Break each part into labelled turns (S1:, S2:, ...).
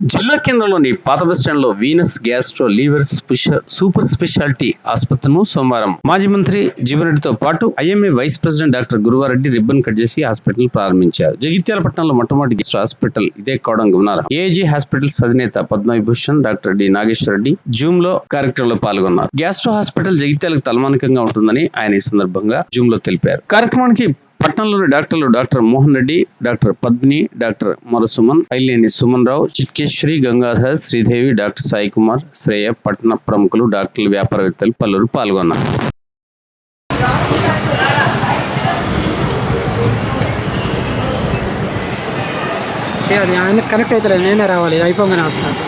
S1: జిల్లా కేంద్రంలోని పాత బస్టాండ్లో Venus gastro liver super speciality ఆసుపత్రిను సోమవారం మాజీ మంత్రి జీవన్రెడ్డితో పాటు IMA vice president doctor Guruvareddy ribbon cut చేసి హాస్పిటల్ ప్రారంభించారు. జగిత్యాల పట్టణంలో మొట్టమొదటి గ్యాస్ట్రో హాస్పిటల్ ఇదే కావడం గమనార్హం. ఏజీ హాస్పిటల్స్ అధినేత పద్మవిభూషణ్ డాక్టర్ డి. నాగేశ్వర రెడ్డి జూమ్లో కార్యక్రమంలో పాల్గొన్నారు. గ్యాస్ట్రో హాస్పిటల్ జగిత్యాలకు తలమానికంగా ఉంటుందని ఆయన ఈ సందర్భంగా జూమ్లో తెలిపారు. కార్యక్రమానికి పట్టణంలోని డాక్టర్లు doctor Mohan Reddy doctor Padmini doctor మరుసుమన్ Aileni Suman Rao Chitkeshwari Gangadhar Sridevi doctor Sai Kumar Shreya పట్టణ ప్రముఖులు డాక్టర్లు వ్యాపారవేత్తలు పలువురు పాల్గొన్నారు.
S2: ఆయన కనెక్ట్ అవుతలేదు నేనే రావాలి అయిపోగానే వస్తాను.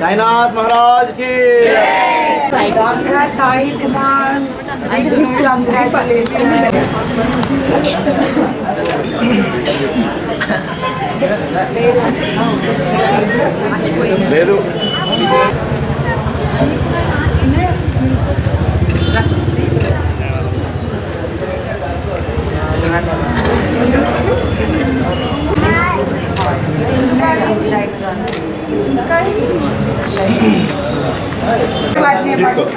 S3: साईनाथ महाराज की
S4: వాటిని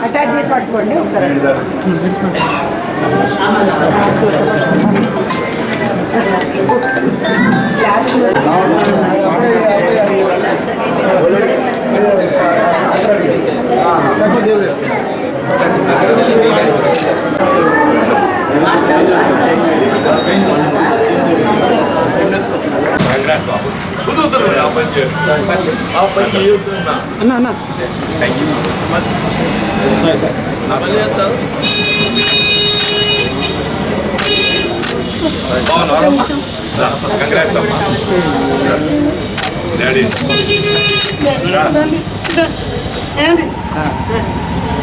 S4: అటాచ్ చేసి పట్టుకోండి ఒకసారి.
S2: అన్న. అన్న.
S3: ఏంటి ఒక subject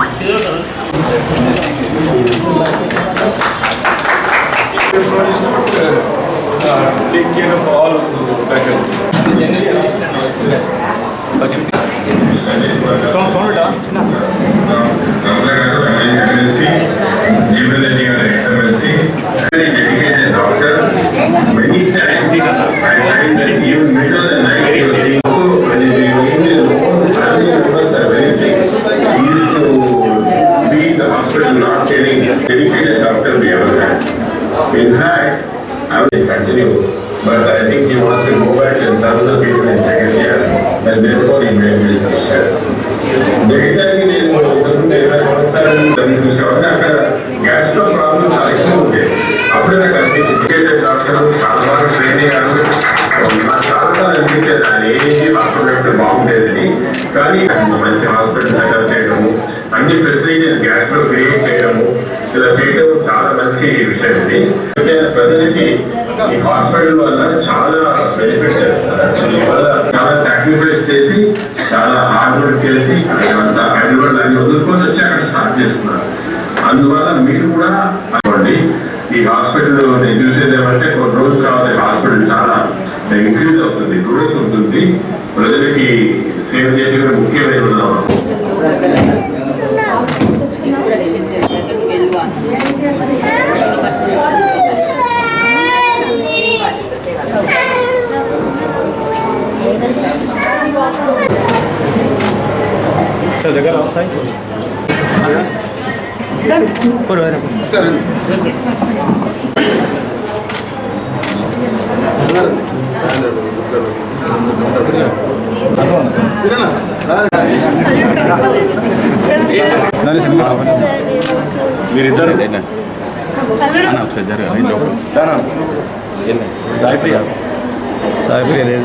S3: take care of all faculty. Sound, sound it up.
S5: Excellency, Jivan Reddy Garu Excellency, very dedicated doctor. Many times, I find that even middle dedicated doctor we ever had. In fact, I will continue, but I think he wants to go back and serve the people in Jagatia, and therefore he made me share. జగిత్యాలకి నేను వస్తుంటే ఇరవై సంవత్సరాలు చూసేవాడిని అక్కడ gastro problem చాలా ఎక్కువ ఉండేది అప్పుడే నాకు అనిపించింది డాక్టర్ చాలా బాగా ట్రైన్ అయ్యారు నాకు చాలా సార్లు అనిపించేది ఆయన ఏది హాస్పిటల్ బాగుండేదని కానీ మంచి హాస్పిటల్ సెటప్ చేయడము అన్ని ఫెసిలిటీస్ గ్యాస్ట్రో క్రియేట్ చేయడము ఇలా చేయడం చాలా మంచి విషయం ఇది. ప్రజలకి ఈ హాస్పిటల్ వల్ల చాలా బెనిఫిట్ చేస్తారు. దీని వల్ల చాలా సాక్రిఫైస్ చేసి చాలా హార్డ్ వర్క్ చేసి అంతా హైదరాబాద్ అన్ని వదులుకొని వచ్చి అక్కడ స్టార్ట్ చేస్తున్నారు. అందువల్ల మీరు కూడా అనుకోండి ఈ హాస్పిటల్ నేను చూసేది ఏమంటే కొన్ని రోజుల తర్వాత హాస్పిటల్ చాలా ఇంక్రీజ్ అవుతుంది గ్రోత్ ఉంటుంది. ప్రజలకి సేవ చేయడం ముఖ్యమైన
S1: మీరిద్దరు సాయి ప్రియ
S3: సాయి ప్రియ లేదు